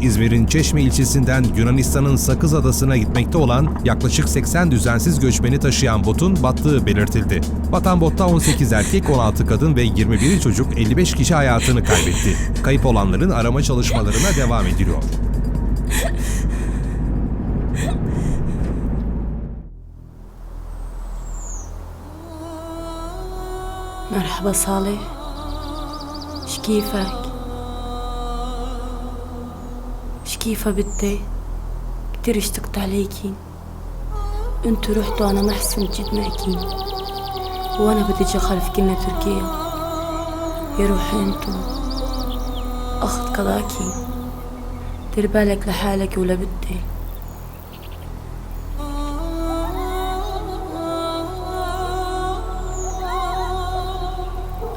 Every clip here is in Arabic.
İzmir'in Çeşme ilçesinden Yunanistan'ın Sakız Adası'na gitmekte olan yaklaşık 80 düzensiz göçmeni taşıyan botun battığı belirtildi. Batan botta 18 erkek, 16 kadın ve 21 çocuk 55 kişi hayatını kaybetti. Kayıp olanların arama çalışmalarına devam ediliyor. مرحبا صالح شكيفك شكيفة بنتي كتير اشتقت عليكي. انتو رحتوا أنا ما حسنت جد معكي. وأنا بدي أجي خلف كنا تركيا يا روحي أنتو. أخذ قضاكي. دير بالك لحالك ولا بدي.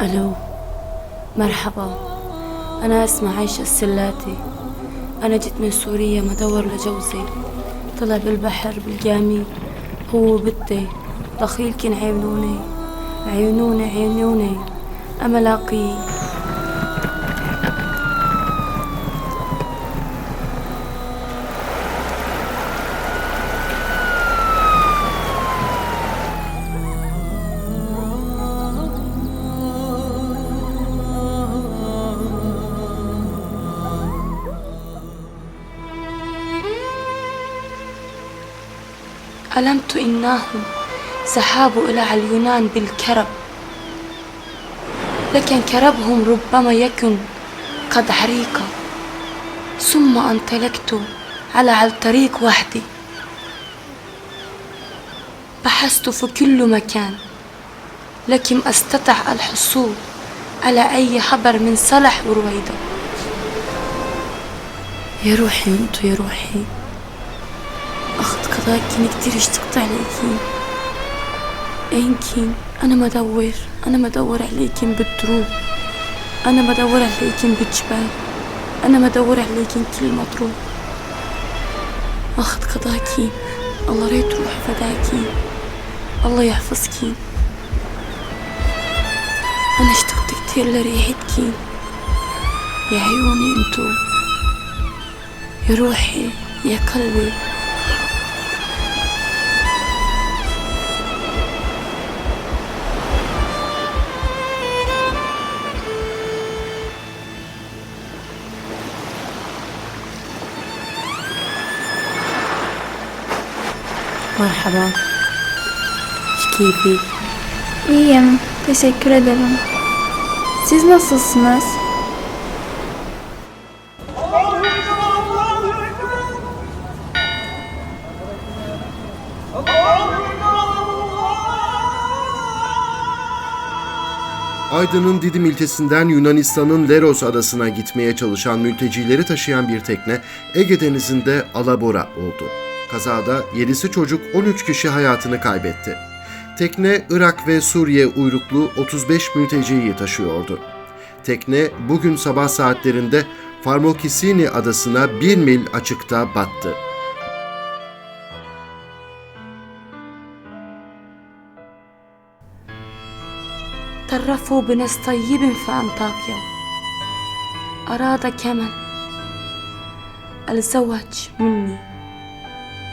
ألو. مرحبا. أنا اسمي عايشة السلاتي. أنا جيت من سوريا مدور لجوزي طلع بالبحر بالجامي هو وبنتي دخيلكن عيونوني عيونوني عيونوني اما لاقيه علمت إنهم ذهبوا إلى اليونان بالكرب. لكن كربهم ربما يكن قد عريق ثم انطلقت على الطريق وحدي. بحثت في كل مكان لكن أستطع الحصول على أي خبر من صالح ورويدة يا روحي انتو يا روحي. أخذ قضاكين كتير اشتقت عليكين أينكين أنا مدور أنا مدور عليكين بالدروب. أنا مدور عليكين بالجبال. أنا مدور عليكين كل مطروب أخذ قضاكين الله ريت روح فداكين الله يحفظكين أنا اشتقت كتير لريحتكين يا عيوني انتو. يا روحي. يا قلبي. Merhaba. Şkibi. İyiyim. Teşekkür ederim. Siz nasılsınız? Aydın'ın Didim ilçesinden Yunanistan'ın Leros adasına gitmeye çalışan mültecileri taşıyan bir tekne Ege Denizi'nde alabora oldu. Kazada 7'si çocuk 13 kişi hayatını kaybetti. Tekne Irak ve Suriye uyruklu 35 mülteciyi taşıyordu. Tekne bugün sabah saatlerinde Farmokisini adasına 1 mil açıkta battı. طرفوا بناس طيب في أنطاكيا أراد كمن الزواج مني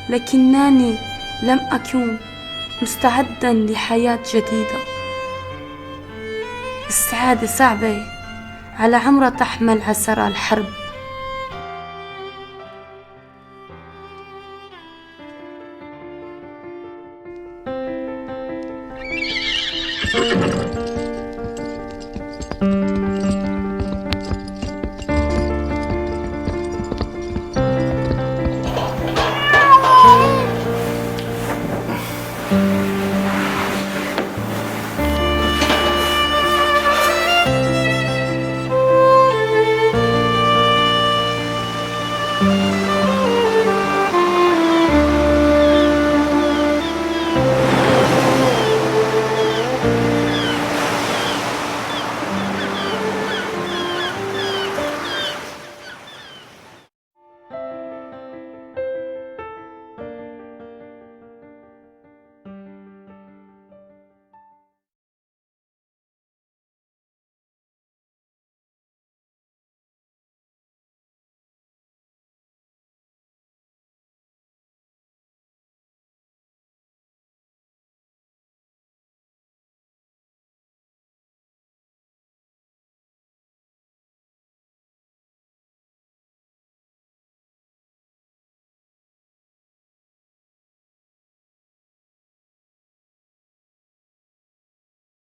لكنني لم أكن مستعدا لحياة جديدة. السعادة صعبة على عمرة تحمل عسر الحرب.